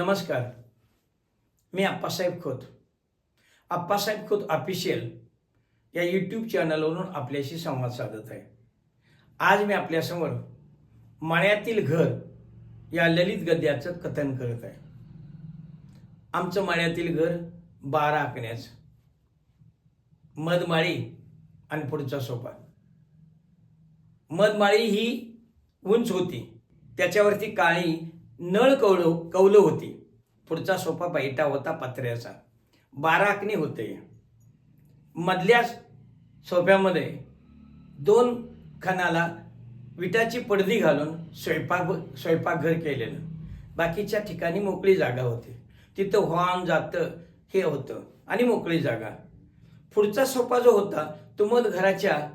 नमस्कार. मी आप्पासाहेब खोत. आप्पासाहेब खोत ऑफिशियल या यूट्यूब चॅनलवरून आपल्याशी संवाद साधत आहे. आज मी आपल्यासमोर माळ्यातील घर या ललित गद्याचं कथन करत आहे. आमचं माळ्यातील घर बारा आकण्याचं. मधमाळी आणि पुढचा सोपा. मधमाळी ही उंच होती. त्याच्यावरती काळी नळ कौल कौलं होती. पुढचा सोफा बैठा होता पत्र्याचा. बाराकणी होते. मधल्या सोफ्यामध्ये दोन खणाला विटाची पडदी घालून स्वयंपाक स्वयंपाकघर केलेलं. बाकीच्या ठिकाणी मोकळी जागा होती. तिथं व्हान जातं हे होतं आणि मोकळी जागा. पुढचा सोफा जो होता तो मध घराच्या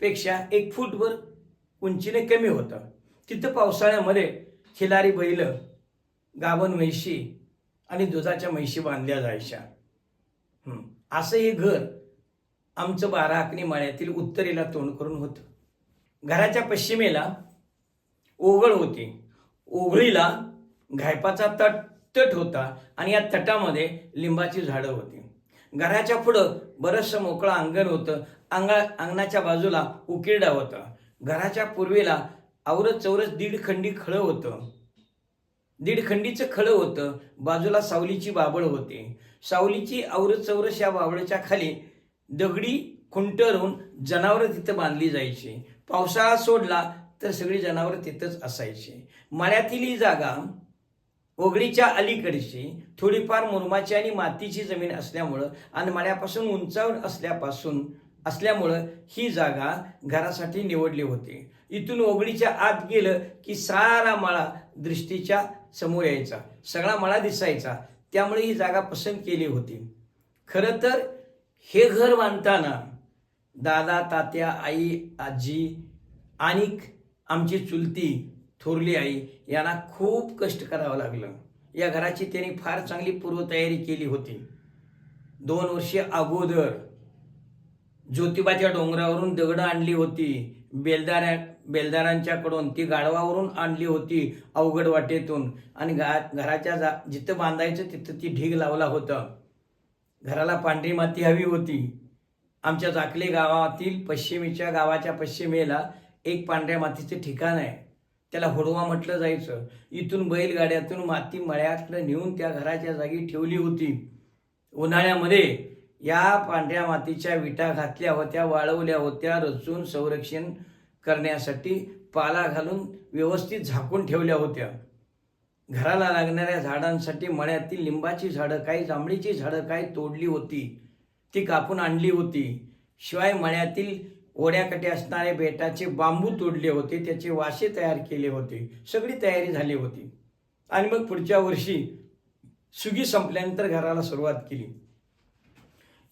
पेक्षा एक फूटवर उंचीने कमी होता. तिथं पावसाळ्यामध्ये खिलारी बैल गावन म्हैशी आणि दुधाच्या म्हैशी बांधल्या जायच्या. असं हे घर आमचं बारा आकणी माळ्यातील उत्तरेला तोंड करून होतं. घराच्या पश्चिमेला ओघळ होती. ओघळीला घायपाचा तट तट होता आणि या तटामध्ये लिंबाची झाडं होती. घराच्या पुढं बरंचसं मोकळं अंगण होतं. अंगा अंगणाच्या बाजूला उकिरडा होता. घराच्या पूर्वेला आवरत चौरस दीड खंडी खळं होतं. दीडखंडीचं खळं होतं. बाजूला सावलीची बाबळ होती. सावलीची आवरत चौरस या बाबळच्या खाली दगडी खुंटरून जनावरं तिथं बांधली जायची. पावसाळा सोडला तर सगळी जनावरं तिथंच असायची. मळ्यातील ही जागा ओगडीच्या अलीकडची थोडीफार मुरमाची आणि मातीची जमीन असल्यामुळं आणि मळ्यापासून उंचावर असल्यापासून असल्यामुळं ही जागा घरासाठी निवडली होती. इथून ओगडीच्या आत गेलं की सारा मळा दृष्टीच्या समोर यायचा. सगळा मला दिसायचा. त्यामुळे ही जागा पसंत केली होती. खरं तर हे घर बांधताना दादा तात्या आई आजी आणि आमची चुलती थोरली आई यांना खूप कष्ट करावं लागलं. या घराची त्यांनी फार चांगली पूर्वतयारी केली होती. दोन वर्षे अगोदर ज्योतिबाच्या डोंगरावरून दगडं आणली होती. बेलदाऱ्या बेलदारांच्याकडून ती गाढवावरून आणली होती अवघड वाटेतून. आणि गा घराच्या जा जिथं बांधायचं तिथं ती ढीग लावला होता. घराला पांढरी माती हवी होती. आमच्या जाकले गावातील पश्चिमेच्या गावाच्या पश्चिमेला एक पांढऱ्या मातीचं ठिकाण आहे. त्याला होडवा म्हटलं जायचं. इथून बैलगाड्यातून माती मळ्यातलं नेऊन त्या घराच्या जागी ठेवली होती. उन्हाळ्यामध्ये या पांढऱ्या मातीच्या विटा घातल्या होत्या वाळवल्या होत्या. रचून संरक्षण करण्यासाठी पाला घालून व्यवस्थित झाकून ठेवल्या होत्या. घराला लागणाऱ्या झाडांसाठी मळ्यातील लिंबाची झाडं काही जांभळीची झाडं काही तोडली होती. ती कापून आणली होती. शिवाय मळ्यातील ओढ्याकटे असणारे बेटाचे बांबू तोडले होते त्याचे वासे तयार केले होते सगळी तयारी झाली होती. आणि मग पुढच्या वर्षी सुगी संपल्यानंतर घराला सुरुवात केली.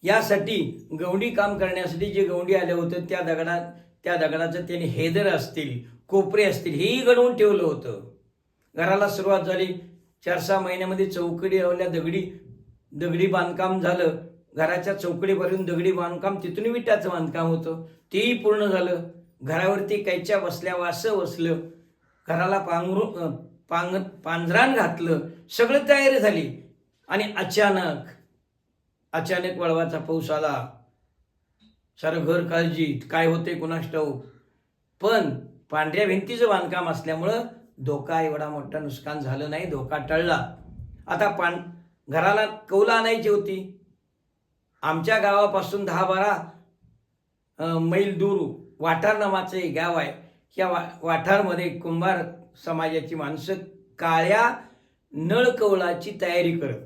यासाठी गवंडी काम करण्यासाठी जे गवंडी आले होते त्या दगडात त्या दगडाचं त्यांनी हेदर असतील कोपरे असतील हेही घडवून ठेवलं होतं. घराला सुरुवात झाली. चार सहा महिन्यामध्ये चौकडी लावल्या दगडी दगडी बांधकाम झालं. घराच्या चौकडीवरून दगडी बांधकाम तिथून विटाचं बांधकाम होतं. तेही पूर्ण झालं. घरावरती कैच्या बसल्या वासं बसलं घराला पांघरू पांग पांझरान घातलं. सगळं तयारी झाली. आणि अचानक अचानक वळवाचा पाऊस आला. सारं घर काळजीत काय होते कुणास ठाऊक पण पांढऱ्या भिंतीचं बांधकाम असल्यामुळं धोका एवढा मोठा नुकसान झालं नाही धोका टळला. आता पान घराला कौला आणायची होती. आमच्या गावापासून दहा बारा मैल दूर वाठार नावाचं एक गाव आहे. या वा वाठारमध्ये कुंभार समाजाची माणसं काळ्या नळकौलाची तयारी करत.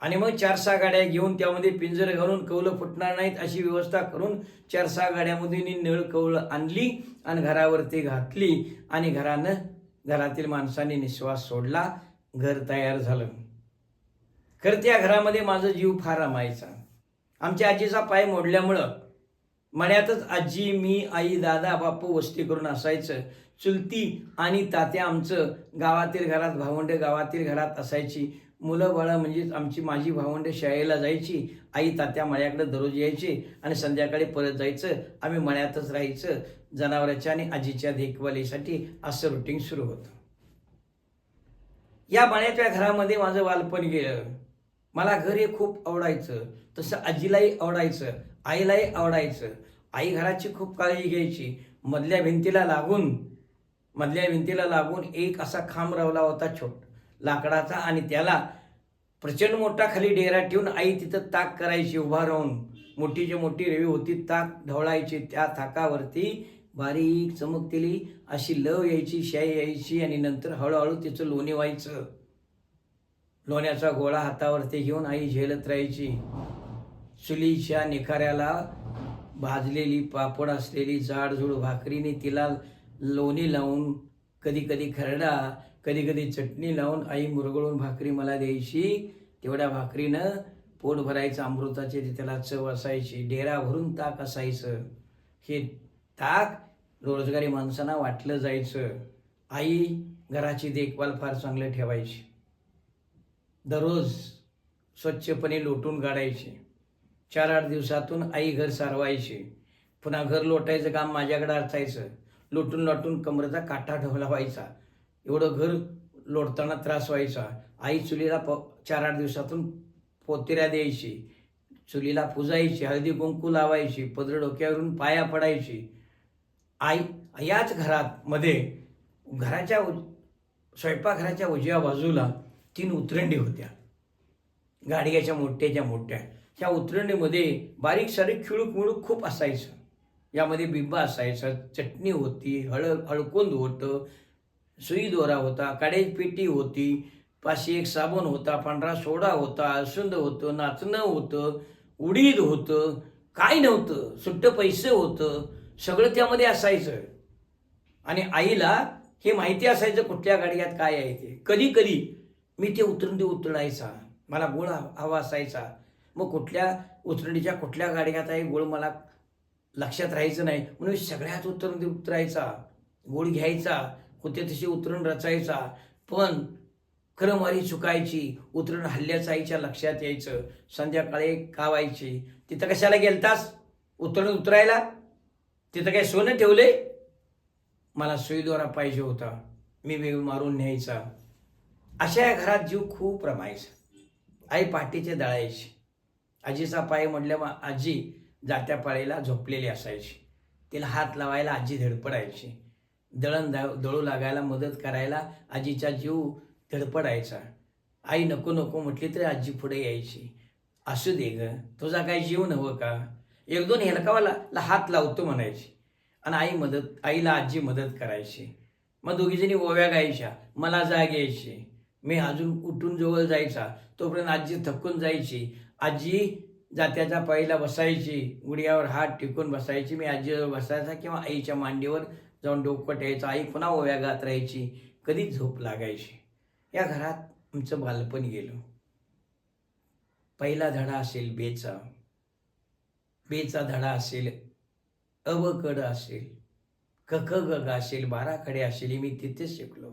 आणि मग चार सहा गाड्या घेऊन त्यामध्ये पिंजर घालून कौलं फुटणार नाहीत अशी व्यवस्था करून चार सहा गाड्यामधून नळ कौलं आणली आणि घरावरती घातली आणि घरानं घरातील माणसांनी निश्वास सोडला. घर तयार झालं. खरं त्या घरामध्ये माझा जीव फार रमायचा. आमच्या आजीचा पाय मोडल्यामुळं मण्यातच आजी मी आई दादा बापू वस्ती करून असायचं. चुलती आणि तात्या आमचं गावातील घरात भावंड गावातील घरात असायची. मुलं बाळं म्हणजेच आमची माझी भावंडे शाळेला जायची आई तात्या मळ्याकडे दररोज यायची आणि संध्याकाळी परत जायचं आम्ही मळ्यातच राहायचं जनावरांच्या आणि आजीच्या देखभालीसाठी असं रुटीन सुरू होतं. या बाण्याच्या घरामध्ये माझं बालपण गेलं. मला घर हे खूप आवडायचं. तसं आजीलाही आवडायचं आईलाही आवडायचं. आई घराची खूप काळजी घ्यायची. मधल्या भिंतीला लागून मधल्या भिंतीला लागून एक असा खांब रावला होता छोट लाकडाचा आणि त्याला प्रचंड मोठा खाली डेरा ठेवून आई तिथं ताक करायची उभा राहून. मोठीची मोठी रेवी होती ताक ढवळायची त्या थाकावरती बारीक चमकतेली अशी लव यायची शाई यायची आणि नंतर हळूहळू तिचं लोणी व्हायचं. लोण्याचा गोळा हातावरती घेऊन आई झेलत राहायची. चुलीच्या निखाऱ्याला भाजलेली पापड असलेली जाडजूड भाकरीने तिला लोणी लावून कधी कधी खरडा कधी कधी चटणी लावून आई मुरगळून भाकरी मला द्यायची. तेवढ्या भाकरीनं पोट भरायचं अमृताचे ते त्याला चव असायची. डेरा भरून ताक असायचं. हे ताक रोजगारी माणसांना वाटलं जायचं. आई घराची देखभाल फार चांगलं ठेवायची. दररोज स्वच्छपणे लोटून काढायची. चार आठ दिवसातून आई घर सारवायची. पुन्हा घर लोटायचं काम माझ्याकडे असायचं. लोटून लोटून कमरेचा काटा ढवला व्हायचा एवढं घर लोटताना त्रास व्हायचा. आई चुलीला प चार आठ दिवसातून पोतेऱ्या द्यायची. चुलीला पुजायची हळदी कुंकू लावायची पदर डोक्यावरून पाया पडायची. आई याच घरात मध्ये घराच्या स्वयंपाकघराच्या उजव्या बाजूला तीन उतरंडी होत्या. गाडग्याच्या मोठ्याच्या मोठ्या. त्या उतरंडीमध्ये बारीक सारीक खिळूक मिळूक खूप असायचं. यामध्ये बिंबा असायचं चटणी होती हळ हळकोंद होतं सुई दोरा होता काडेज पेटी होती पाचशे एक साबण होता पांढरा सोडा होता असूंद होतं नाचणं होतं उडीद होतं काय नव्हतं सुट्ट पैसे होतं सगळं त्यामध्ये असायचं. आणि आईला हे माहिती असायचं कुठल्या गाडग्यात काय आहे ते. कधी कधी मी ते उतरंडी उतरायचा मला गोळ हवा असायचा. मग कुठल्या उतरंडीच्या कुठल्या गाडग्यात आहे गोळ मला लक्षात राहायचं नाही म्हणून सगळ्यात सगळ्यात उतरंडी उतरायचा गोळ घ्यायचा होते तशी उतरण रचायचा. पण क्रमवारी चुकायची उतरण हल्ल्याचा आईच्या लक्षात यायचं. संध्याकाळी कावायची तिथं कशाला गेलतास? उतरण उतरायला? तिथं काय सोनं ठेवले मला सुईद्वारा पाहिजे होता. मी वेळ मारून न्यायचा. अशा या घरात जीव खूप रमायचा. आई पाठीचे दळायची. आजीचा पाय म्हटल्या मग आजी जात्या पाळीला झोपलेली असायची. तिला हात लावायला आजी धडपडायची. दळण दळू लागायला मदत करायला आजीचा जीव धडपडायचा. आई नको नको म्हटली तरी आजी पुढे यायची. असू दे ग तुझा काय जीव नवं का? एक दोन हेलकावाला ला हात लावतो म्हणायची. आणि आई मदत आईला आजी मदत करायची. मग दोघीजणी ओव्या गायच्या मला जाग यायची. मी अजून उठून जवळ जायचा तोपर्यंत आजी थकून जायची. आजी जात्याच्या पायीला बसायची गुडघ्यावर हात टिकून बसायची. मी आजीवर बसायचा किंवा आईच्या मांडीवर जाऊन डोकं ठेवायचं आई पुन्हा ओव्या गात राहायची? कधीच झोप लागायची. या घरात आमचं बालपण गेलं. पहिला धडा असेल बेचा. बेचा धडा असेल अवकड असेल कख गग असेल बाराखडे असेल मी तिथेच शिकलो.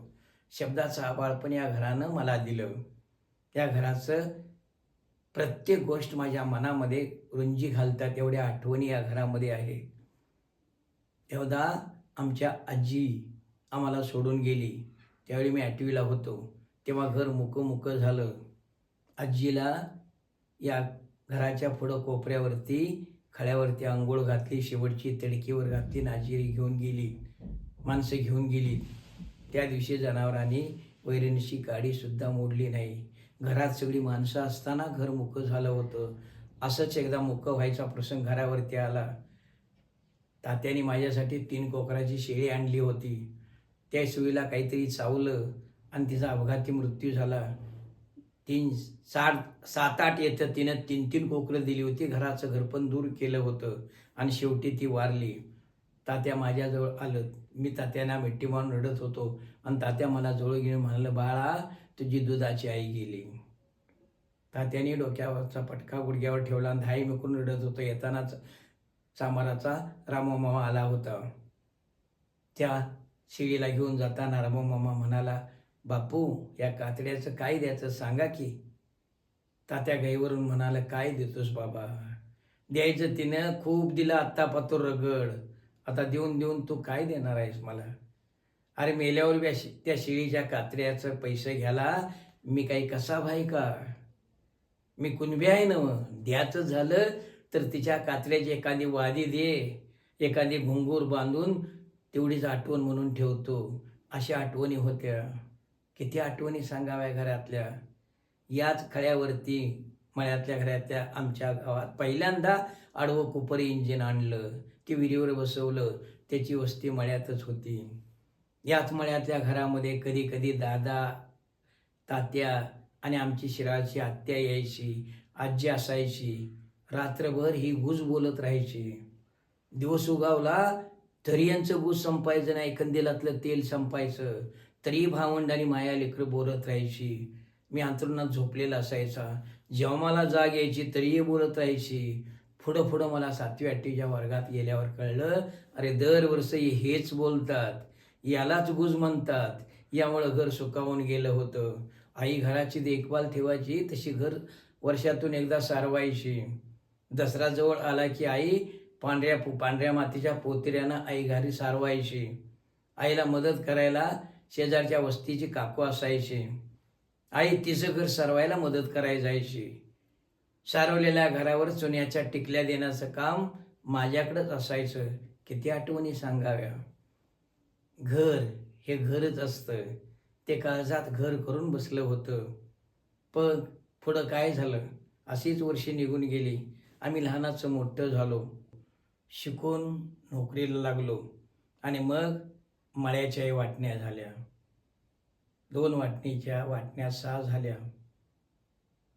शब्दाचं आबाळपण या घरानं मला दिलं. त्या घराचं प्रत्येक गोष्ट माझ्या मनामध्ये रुंजी घालतात एवढ्या आठवणी या घरामध्ये आहे तेवढा आमच्या आजी आम्हाला सोडून गेली. त्यावेळी मी आठवीला होतो. तेव्हा घर मुकं मुकं झालं. आजीला या घराच्या पुढं कोपऱ्यावरती खळ्यावरती आंघोळ घातली शेवटची तडकीवर घातली नाजिरी घेऊन गेली माणसं घेऊन गेली. त्या दिवशी जनावरांनी वैरणीची गाडीसुद्धा मोडली नाही. घरात सगळी माणसं असताना घर मुकं झालं होतं. असंच एकदा मुकं व्हायचा प्रसंग घरावरती आला. तात्याने माझ्यासाठी तीन कोकराची शेळी आणली होती. त्या सुईला काहीतरी चावलं आणि तिचा अपघाती मृत्यू झाला. तीन चार सात आठ येतं तिनं तीन तीन कोकरं दिली होती. घराचं घर पण दूर केलं होतं आणि शेवटी ती वारली. तात्या माझ्याजवळ आलं. मी तात्यांना मिट्टी मारून रडत होतो आणि तात्या मला जवळ घेऊन म्हणालं बाळा तुझी दुधाची आई गेली. तात्याने डोक्यावरचा पटका गुडघ्यावर ठेवला आणि धाई मिकून रडत होतो. येतानाच चामराचा रामोमामा आला होता. त्या शिळीला घेऊन जाताना रामोमामा म्हणाला बापू या कातड्याचं काय द्यायचं सांगा की. तात्या गाईवरून म्हणाला काय देतोस बाबा? द्यायचं तिनं खूप दिलं आत्ता पातूर रगड. आता देऊन देऊन तू काय देणार आहेस मला? अरे मेल्यावर बी त्या शिळीच्या कात्र्याचं पैसे घ्यायला मी काही कसा भाई का? मी कुणबी आहे ना द्याचं झालं तर तिच्या कात्र्याची एखादी वादी दे एखादी घुंगूर बांधून तेवढीच आठवण म्हणून ठेवतो. अशा आठवणी होत्या. किती आठवणी सांगाव्या घरातल्या. याच खळ्यावरती मळ्यातल्या घरातल्या आमच्या गावात पहिल्यांदा आडवं कुपरी इंजिन आणलं ते विहिरीवर बसवलं. त्याची वस्ती मळ्यातच होती. याच मळ्यातल्या घरामध्ये कधी कधी दादा तात्या आणि आमची शिराची आत्या यायची आजी असायची. रात्रभर ही गुज बोलत राहायची. दिवस उगावला तरी यांचं गुज संपायचं नाही कंदिलातलं तेल संपायचं. तरी भावंड आणि माया लेकरं बोलत राहायची. मी अंतरुणात झोपलेला असायचा. जेव्हा मला जाग यायची तरीही बोलत राहायची. पुढं पुढं मला सातवी आठवीच्या वर्गात गेल्यावर कळलं अरे दरवर्षी हेच बोलतात. यालाच गुज म्हणतात. यामुळं घर सुकावून गेलं होतं. आई घराची देखभाल ठेवायची तशी घर वर्षातून एकदा सारवायची. दसरा जवळ आला की आई पांढऱ्या पांढऱ्या मातीच्या पोतिऱ्यानं आई घरी सारवायची. आईला मदत करायला शेजारच्या वस्तीची काकू असायची. आई तिचं घर सारवायला मदत करायला जायची. सारवलेल्या घरावर चुन्याच्या टिकल्या देण्याचं काम माझ्याकडंच असायचं. किती आठवणी सांगाव्या. घर हे घरच असतं. ते काळजात घर करून बसलं होतं. पण पुढं काय झालं? अशीच वर्षे निघून गेली. आम्ही लहानाचं मोठं झालो. शिकून नोकरीला लागलो. आणि मग मळ्याच्याही वाटण्या झाल्या. दोन वाटणीच्या वाटण्या सहा झाल्या.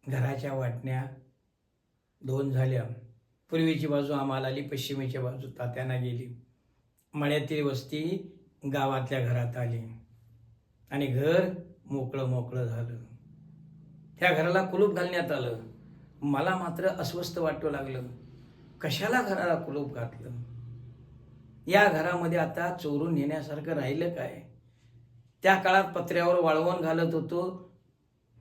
घराच्या वाटण्या दोन झाल्या. पूर्वीची बाजू आम्हाला आली पश्चिमेची बाजू तात्यांना गेली. मळ्यातील वस्ती गावातल्या घरात आली. आणि घर मोकळं मोकळं झालं. त्या घराला कुलूप घालण्यात आलं. मला मात्र अस्वस्थ वाटू लागलं. कशाला घराला कुलूप घातलं? या घरामध्ये आता चोरून नेण्यासारखं राहिलं काय? त्या काळात पत्र्यावर वाळवण घालत होतो.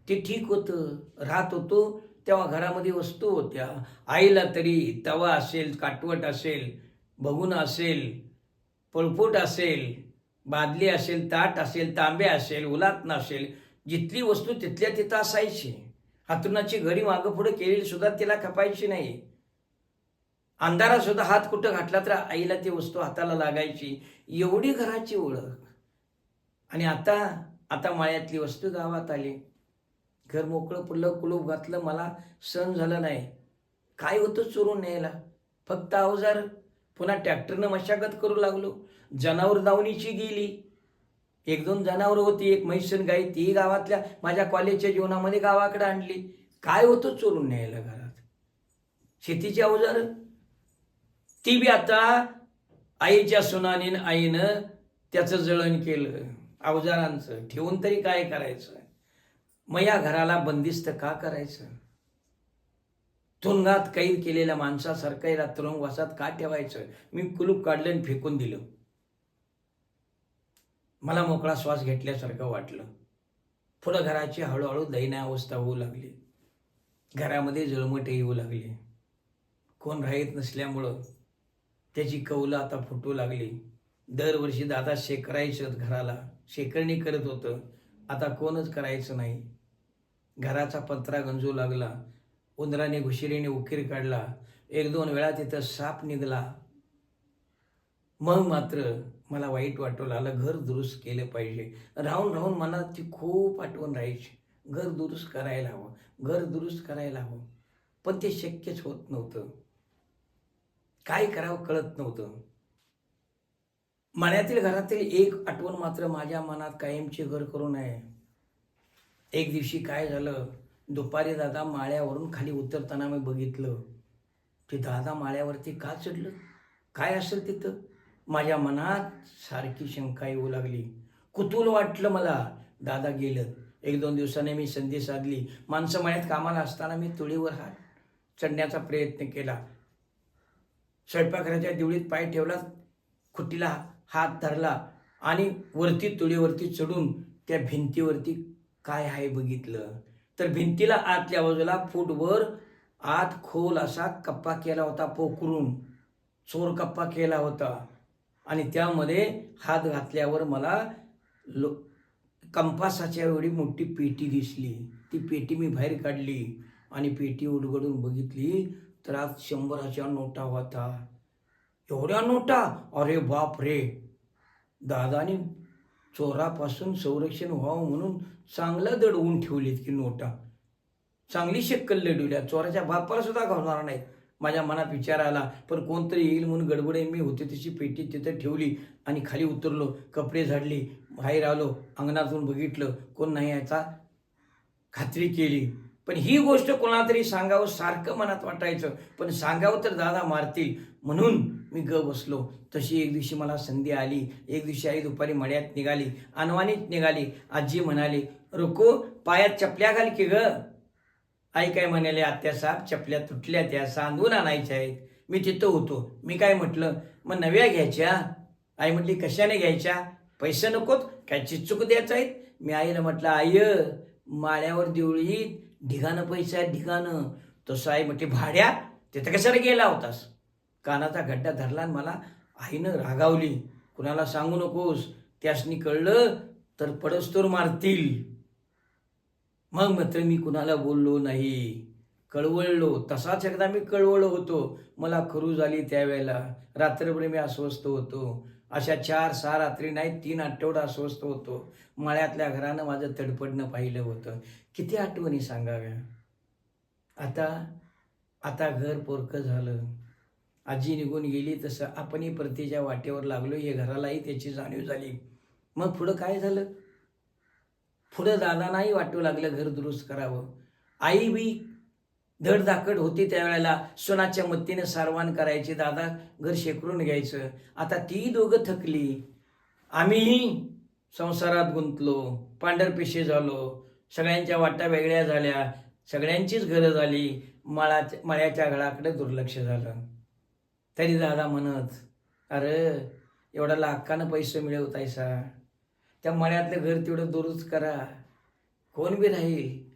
ते ठीक होतं. राहत होतो. तेव्हा घरामध्ये वस्तू होत्या. आईला तरी तवा असेल काटवट असेल बघून असेल पळपोट असेल बादली असेल ताट असेल तांबे असेल उलात असेल जिथली वस्तू तिथल्या तिथं असायची. हातरुणाची घडी मागं पुढे केलेली सुद्धा तिला खपायची नाही. अंधारा सुद्धा हात कुठं घातला तर आईला ती वस्तू हाताला लागायची. एवढी घराची ओळख. आणि आता आता माळ्यातली वस्तू गावात आली. घर मोकळं पडलं कुलूप घातलं मला सण झालं नाही. काय होतं चोरून न्यायला? फक्त अवजार. पुन्हा ट्रॅक्टरनं मशागत करू लागलो. जनावर दावणीची गेली. एक दोन जनावर होती एक म्हैसन गाई ती गावातल्या माझ्या कॉलेजच्या जीवनामध्ये गावाकडे आणली. काय होतं चोरून न्यायला घरात? शेतीची अवजार? ती बी आता आईच्या सुनानीन आईनं त्याचं जळण केलं अवजारांचं. ठेवून तरी काय करायचं? मग या घराला बंदिस्त का करायचं? तुरुंगात कैद केलेल्या माणसासारखं याला तुरुंगवासात का ठेवायचं? मी कुलूप काढलं आणि फेकून दिलं. मला मोकळा श्वास घेतल्यासारखं वाटलं. पुढं घराची हळूहळू दयनीय अवस्था होऊ लागली. घरामध्ये जळमट येऊ लागली. कोण राहत नसल्यामुळं त्याची कौलं आता फुटू लागली. दरवर्षी दादा शेकरायचं घराला शेकरणी करत होतं. आता कोणच करायचं नाही. घराचा पत्रा गंजू लागला. उंदराने घुशिरीने उकीर काढला. एक दोन वेळा तिथं साप निघला. मग मात्र मला वाईट वाटू लागलं घर दुरुस्त केलं पाहिजे. राहून राहून मनात ती खूप आठवण राहायची. घर दुरुस्त करायला हवं. घर दुरुस्त करायला हवं. पण ते शक्यच होत नव्हतं. काय करावं कळत नव्हतं. मण्यातील घरातील एक आठवण मात्र माझ्या मनात कायमची घर करून आहे. एक दिवशी काय झालं? दुपारी दादा माळ्यावरून खाली उतरताना मी बघितलं. ते दादा माळ्यावरती का चढलं? काय असेल तिथं? माझ्या मनात सारखी शंका येऊ लागली. कुतूल वाटलं मला. दादा गेलं. एक दोन दिवसाने मी संधी साधली. माणसं मळ्यात कामाला असताना मी तुळीवर हात चढण्याचा प्रयत्न केला. स्वयंपाकघराच्या दिवळीत पाय ठेवला. खुटीला हात धरला आणि वरती तुळीवरती चढून त्या भिंतीवरती काय आहे बघितलं. तर भिंतीला आतल्या बाजूला फूटवर आत खोल असा कप्पा केला होता पोखरून. चोर कप्पा केला होता. आणि त्यामध्ये हात घातल्यावर मला लो कंपासाच्या एवढी मोठी पेटी दिसली. ती पेटी मी बाहेर काढली आणि पेटी उलगडून बघितली तर आज शंभराच्या नोटा होता. एवढ्या नोटा? अरे बाप रे दादाने चोरापासून संरक्षण व्हावं म्हणून चांगलं दडवून ठेवलीत की नोटा. चांगली शक्कल लढवल्या. चोराच्या बापाला सुद्धा घालणार नाहीत. माझ्या मनात विचार आला पण कोणतरी येईल म्हणून गडबडे मी होते तशी पेटी तिथं ठेवली आणि खाली उतरलो कपडे झाडली बाहेर आलो अंगणातून बघितलं कोण नाही याचा खात्री केली. पण ही गोष्ट कोणाला तरी सांगावं सारखं मनात वाटायचं पण सांगावं तर दादा मारतील. म्हणून मी ग बसलो. तशी एक दिवशी मला संधी आली. एक दिवशी आई दुपारी मळ्यात निघाली अनवाणीत निघाली. आजी म्हणाली रुको पायात चपल्या घाल की ग. आई काय म्हणाले आत्यासाहेब चपल्या तुटल्या त्या सांधून आणायच्या आहेत. मी तिथं होतो. मी काय म्हटलं मग नव्या घ्यायच्या. आई म्हटली कशाने घ्यायच्या? पैसे नकोत काय चिचूक द्यायचं आहेत? मी आईला म्हटलं आय माळ्यावर देवळी ढिगाणं पैसा आहे ढिगाणं. तसं आई म्हटली भाड्या तिथं कशाला गेला होतास? कानाचा गड्डा धरला आणि मला आईनं रागावली. कुणाला सांगू नकोस त्यासनी कळलं तर पडस्तोर मारतील. मग मात्र मी कुणाला बोललो नाही. कळवळलो. तसाच एकदा मी कळवळलो होतो. मला खरू झाली त्यावेळेला. रात्रभर मी अस्वस्थ होतो. अशा चार सहा रात्री नाही तीन आठवडा अस्वस्थ होतो. मळ्यातल्या घरानं माझं तडपडणं पाहिलं होतं. किती आठवणी सांगाव्या? आता आता घर पोरकं झालं. आजी निघून गेली तसं आपणही परतीच्या वाटेवर लागलो हे घरालाही त्याची जाणीव झाली. मग पुढं काय झालं? पुढं दादांनाही वाटू लागलं घर दुरुस्त करावं. आई बी धडधाकड होती त्यावेळेला. सोनाच्या मत्तीने सारवान करायची. दादा घर शेकरून घ्यायचं. आता ती दोघं थकली. आम्हीही संसारात गुंतलो. पांढरपेशी झालो. सगळ्यांच्या वाटा वेगळ्या झाल्या. सगळ्यांचीच घरं झाली. मळाच्या मळ्याच्या घराकडे दुर्लक्ष झालं. तरी दादा म्हणत अरे एवढा लाखानं पैसे मिळवतायसा? त्या मळ्यातलं घर तेवढं दुरुस्त करा. कोण बी राहील.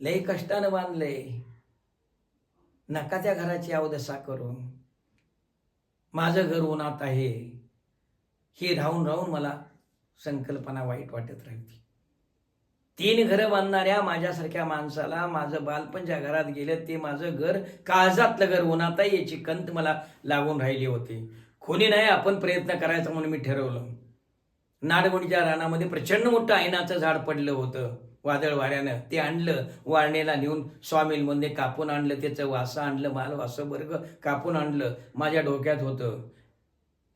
लई कष्टानं बांधलंय. नका त्या घराची अवदशा करून. माझं घर उन्हात आहे. हे राहून राहून मला संकल्पना वाईट वाटत राहते. तीन घरं बांधणाऱ्या माझ्यासारख्या माणसाला माझं बालपण ज्या घरात गेलं ते माझं घर काळजातलं घर उन्हात आहे याची कंत मला लागून राहिली होती. कोणी नाही आपण प्रयत्न करायचा म्हणून मी ठरवलं. नाडगुडीच्या रानामध्ये प्रचंड मोठं ऐनाचं झाड पडलं होतं. वादळ वाऱ्यानं ते आणलं वारणेला नेऊन स्वामीलमध्ये कापून आणलं त्याचं वासं आणलं माल वासं वर्ग कापून आणलं माझ्या डोक्यात होतं.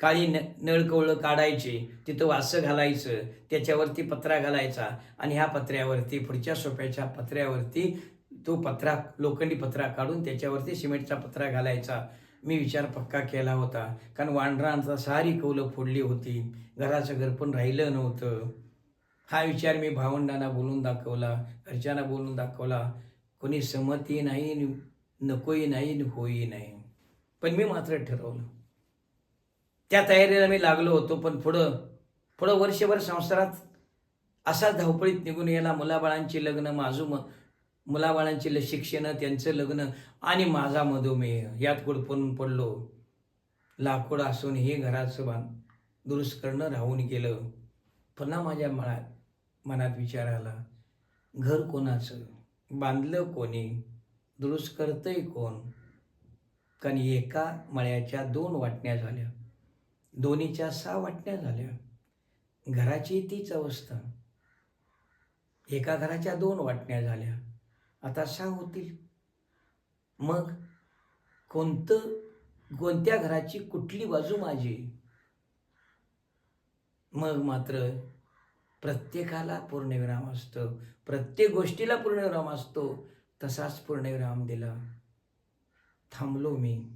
काळी न नळकवळं काढायचे तिथं वासं घालायचं त्याच्यावरती पत्रा घालायचा आणि ह्या पत्र्यावरती पुढच्या सोप्याच्या पत्र्यावरती तो पत्रा लोखंडी पत्रा काढून त्याच्यावरती सिमेंटचा पत्रा घालायचा. मी विचार पक्का केला होता. कारण वांढरांचा सारी कौलं फोडली होती. घराचं घर पण राहिलं नव्हतं. हा विचार मी भावंडांना बोलून दाखवला. घरच्यांना बोलून दाखवला. कोणी सहमती नाही नकोही नाही होई नाही. पण मी मात्र ठरवलं. त्या तयारीला मी लागलो होतो पण पुढं पुढं वर्षभर संसारात असा धावपळीत निघून गेला मुलाबाळांची लग्न माझं म मुलाबाळांची शिक्षण त्यांचं लग्न आणि माझा मधुमेह यात गुडपणून पडलो. लाकूड असून हे घराचं बांध दुरुस्त करणं राहून गेलं. पुन्हा माझ्या मनात मनात विचार आला घर कोणाचं? बांधलं कोणी? दुरुस्त करतंय कोण? कारण एका मळ्याच्या दोन वाटण्या झाल्या. दोन्हीच्या सहा वाटण्या झाल्या. घराची तीच अवस्था. एका घराच्या दोन वाटण्या झाल्या. आता होतील. मग कोणतं कोणत्या घराची कुठली बाजू माझी? मग मात्र प्रत्येकाला पूर्णविराम असतो. प्रत्येक गोष्टीला पूर्णविराम असतो. तसाच पूर्णविराम दिला. थांबलो मी.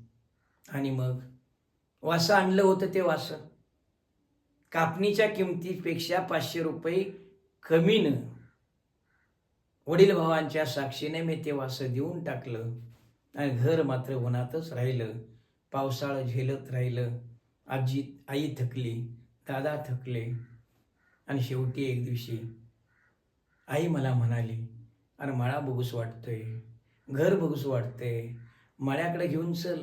आणि मग वासं आणलं होतं ते वासं. कापणीच्या किमतीपेक्षा पाचशे रुपये कमीनं. वडील भावांच्या साक्षीने मी ते वासं देऊन टाकलं आणि घर मात्र उन्हातच राहिलं. पावसाळं झेलत राहिलं. आजी आई थकली दादा थकले. आणि शेवटी एक दिवशी आई मला म्हणाली अरे मळा बघूस वाटतोय. घर बघूस वाटतंय. मळ्याकडे घेऊन चल.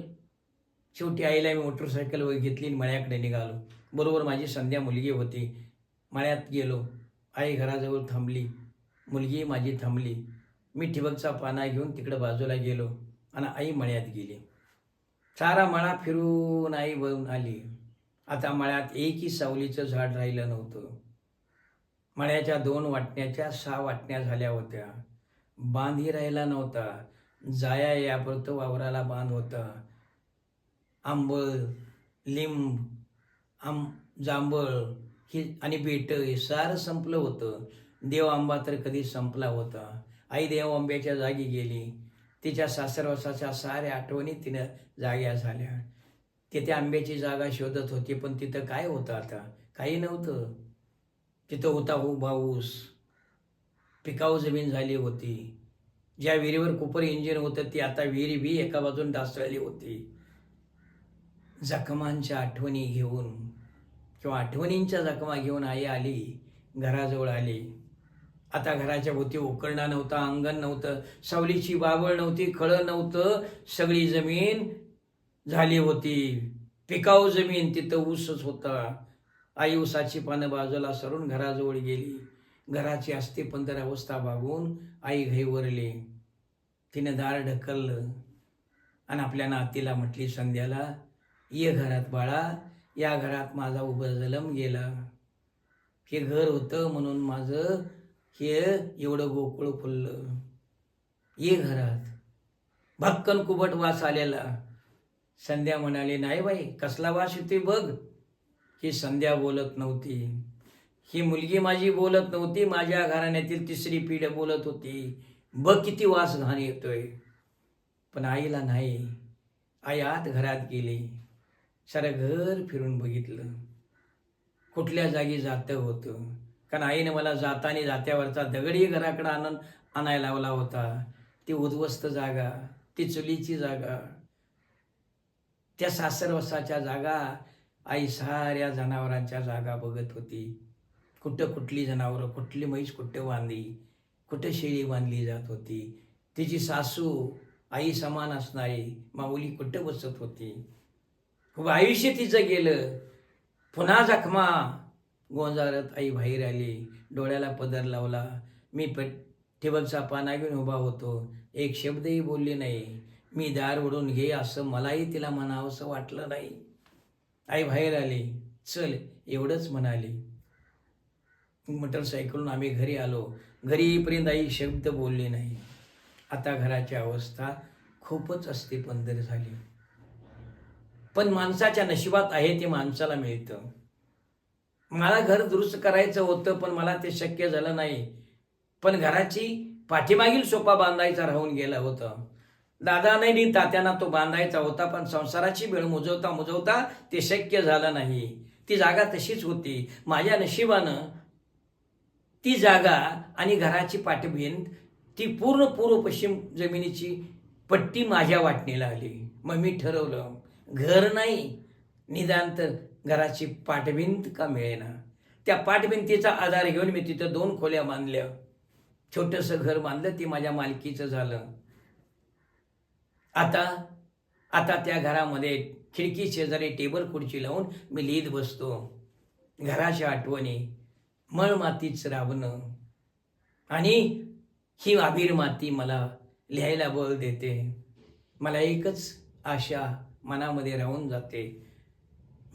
शेवटी आईला मी मोटरसायकल वगैरे घेतली आणि मळ्याकडे निघालो. बरोबर माझी संध्या मुलगी होती. मळ्यात गेलो. आई घराजवळ थांबली. मुलगी माझी थांबली. मी ठिबकचा पाना घेऊन तिकडं बाजूला गेलो आणि आई मळ्यात गेली. सारा मळा फिरून आई वळून आली. आता मळ्यात एकही सावलीचं झाड राहिलं नव्हतं. मळ्याच्या दोन वाटण्याच्या सहा वाटण्या झाल्या होत्या. बांधही राहिला नव्हता. जाया यापुरतं वावराला बांध होता. आंबळ लिंब आंब जांभळ ही आणि बेट हे सारं संपलं होतं. देव आंबा तर कधी संपला होता. आई देव आंब्याच्या जागी गेली. तिच्या सासरवासाच्या साऱ्या आठवणी तिनं जाग्या झाल्या. तिथे आंब्याची जागा शोधत होती पण तिथं काय होतं आता? काही नव्हतं. तिथं होता हो भाऊस पिकाऊ जमीन झाली होती. ज्या विहिरीवर कुपर इंजिन होतं ती आता विहिरी बी एका बाजून ढासळली होती. जखमांच्या आठवणी घेऊन किंवा आठवणींच्या जखमा घेऊन आई आली घराजवळ आली. आता घराच्या भोवती उकरणा नव्हता अंगण नव्हतं सावलीची बावळ नव्हती खळं नव्हतं सगळी जमीन झाली होती. पिकाऊ जमीन तिथं ऊसच होता. आई ऊसाची पानं बाजूला सरून घराजवळ गेली. घराची अस्थिपंधर अवस्था बागून आई घाईवरली तिनं दार ढकललं आणि आपल्या नातीला म्हटली संध्याला ये घरात बाळा. या घरात माझा उभं जलम गेला. हे घर होतं म्हणून माझं हे एवढं गोकुळ फुललं. ये घरात. भक्कन कुबट वास आलेला. संध्या म्हणाली नाही बाई कसला वास येते बघ. ही संध्या बोलत नव्हती. ही मुलगी माझी बोलत नव्हती माझ्या घराण्यातील तिसरी पिढ बोलत होती. बघ किती वास घाण येतोय. पण आईला नाही. आई आत घरात गेली. सारं घर फिरून बघितलं. कुठल्या जागी जातं होतं. कारण आईने मला जातानी जात्यावरचा दगडी घराकडे आणून आणायला लावला होता. ती उद्ध्वस्त जागा ती चुलीची जागा त्या सासरवसाच्या जागा आई साऱ्या जनावरांच्या जागा बघत होती. कुठं कुठली जनावरं कुठली म्हैस कुठं बांधली कुठं शेळी बांधली जात होती. तिची सासू आई समान असणारी माऊली कुठं बसत होती? खूप आयुष्य तिचं गेलं. पुन्हा जखमा. गोंजारत आई बाहेर आली डोळ्याला पदर लावला. मी प टेबलचा पाना घेऊन उभा होतो. एक शब्दही बोलली नाही. मी दार उडून घे असं मलाही तिला म्हणावंसं वाटलं नाही. आई बाहेर आली. चल एवढंच म्हणाली. मोटरसायकलून आम्ही घरी आलो. घरी येईपर्यंत आई शब्द बोलली नाही. आता घराची अवस्था खूपच अस्थिपंदर झाली. पण माणसाच्या नशिबात आहे ते माणसाला मिळतं. मला घर दुरुस्त करायचं होतं पण मला ते शक्य झालं नाही. पण घराची पाठीमागील सोपा बांधायचा राहून गेला होता. दादा नाही तात्यांना तो बांधायचा होता पण संसाराची वेळ मुजवता मुजवता ते शक्य झालं नाही. ती जागा तशीच होती. माझ्या नशिबानं ती जागा आणि घराची पाठभिंत ती पूर्ण पूर्व पश्चिम जमिनीची पट्टी माझ्या वाटणीला आली. मग मी ठरवलं घर नाही निदान तर घराची पाठभिंत का मिळेना? त्या पाठभिंतीचा आधार घेऊन मी तिथं दोन खोल्या बांधल्या. छोटंसं घर बांधलं ते माझ्या मालकीचं झालं. आता आता त्या घरामध्ये खिडकी शेजारी टेबल खुर्ची लावून मी लिहित बसतो. घराच्या आठवणी मळमातीच राबणं आणि ही आबीर माती मला लिहायला बळ देते. मला एकच आशा मनामध्ये राहून जाते.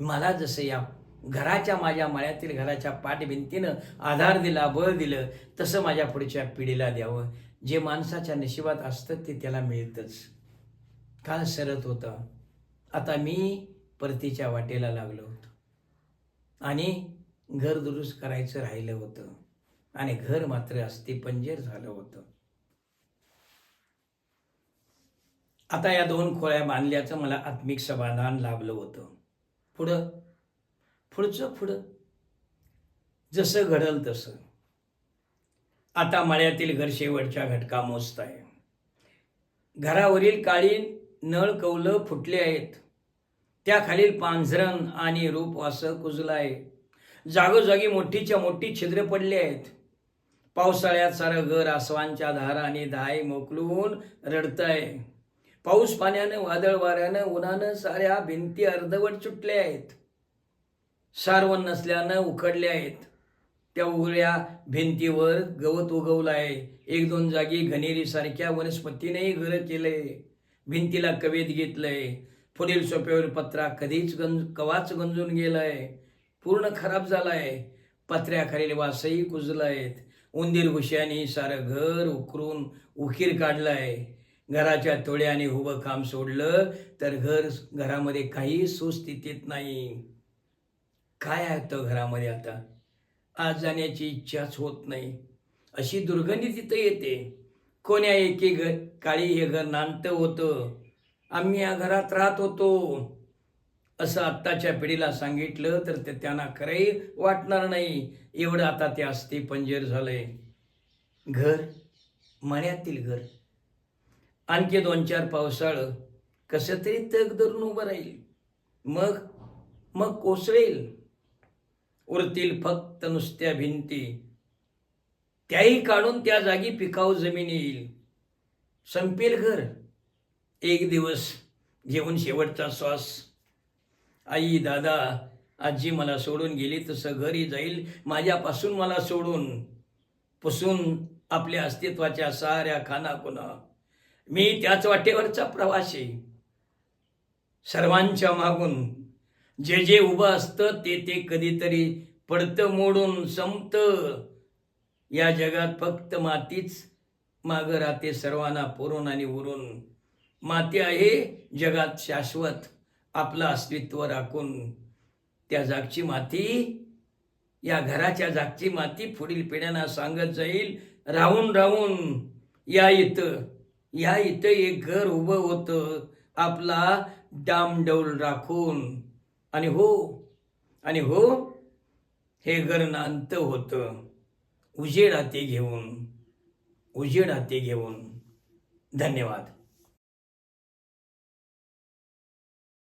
मला जसं या घराच्या माझ्या मळ्यातील घराच्या पाठभिंतीनं आधार दिला बळ दिलं तसं माझ्या पुढच्या पिढीला द्यावं. जे माणसाच्या नशिबात असतं ते त्याला मिळतंच. काल सरत होतं. आता मी परतीच्या वाटेला लागलो होतो. आणि घर दुरुस्त करायचं राहिलं होतं. आणि घर मात्र अस्थिपंजर झालं होतं. आता या दोन खोळ्या बांधल्याचं मला आत्मिक समाधान लाभलं होतं. पुढं. पुढचं पुढं. जसं घडल तसं. आता मळ्यातील घर शेवटच्या घटका मोजताय घरावरील काळी नळ कौलं फुटले आहेत. त्याखालील पांझरण आणि रूपवास कुजलं आहे जागोजागी मोठीच्या मोठी छिद्र पडली आहेत. पावसाळ्यात सारं घर आसवांच्या धाराने आणि धाय मोकलून रडतंय. पाऊस पाण्यानं वादळ वाऱ्यानं उन्हानं साऱ्या भिंती अर्धवट सुटल्या आहेत. सारवण नसल्यानं उखडल्या आहेत. त्या उघड्या भिंतीवर गवत उगवलं आहे एक दोन जागी घनेरी सारख्या वनस्पतीनेही घर केलंय. भिंतीला कवेत घेतलंय. पुढील सोप्यावर पत्रा कधीच गंज कवाच गंजून गेलाय. पूर्ण खराब झालाय. पत्र्याखालील वासही कुजलायत. उंदीर घुश्यानी सारं घर उकरून उकीर काढलाय. घराच्या तोड्याने उभं काम सोडलं तर घर घरामध्ये काही सुस्थितीत नाही. काय आहे घरामध्ये आता? आज जाण्याची इच्छाच होत नाही. अशी दुर्गंधी तिथं येते. कोण्या एके घर काळी हे घर नांदतं होतं. आम्ही या घरात राहत होतो. असं आत्ताच्या पिढीला सांगितलं तर ते त्यांना खरंही वाटणार नाही. एवढं आता ते असते पंजर झालंय. घर मण्यातील घर. आणखी दोन चार पावसाळं कसं तरी तग धरून उभं राहील. मग मग कोसळेल. उरतील फक्त नुसत्या भिंती. त्याही काढून त्या जागी पिकाऊ जमीन येईल. संपेल घर. एक दिवस घेऊन शेवटचा श्वास. आई दादा आजी मला सोडून गेली तसं घरी जाईल. माझ्यापासून मला सोडून पुसून आपल्या अस्तित्वाच्या साऱ्या खानाखुना मी त्याच वाटेवरचा प्रवासी. सर्वांच्या मागून जे जे उभं असतं ते ते कधीतरी पडतं मोडून संपतं. या जगात फक्त मातीच मागं राहते सर्वांना पुरून आणि उरून. माती आहे जगात शाश्वत आपलं अस्तित्व राखून. त्या जागची माती या घराच्या जागची माती पुढील पिढ्यांना सांगत जाईल राहून राहून या इथं. या इथं एक घर उभं होतं. आपला डामडौल राखून. आणि हो आणि हो हे घर नांत होतं. उजेड हाती घेऊन उजेड हाती घेऊन. धन्यवाद.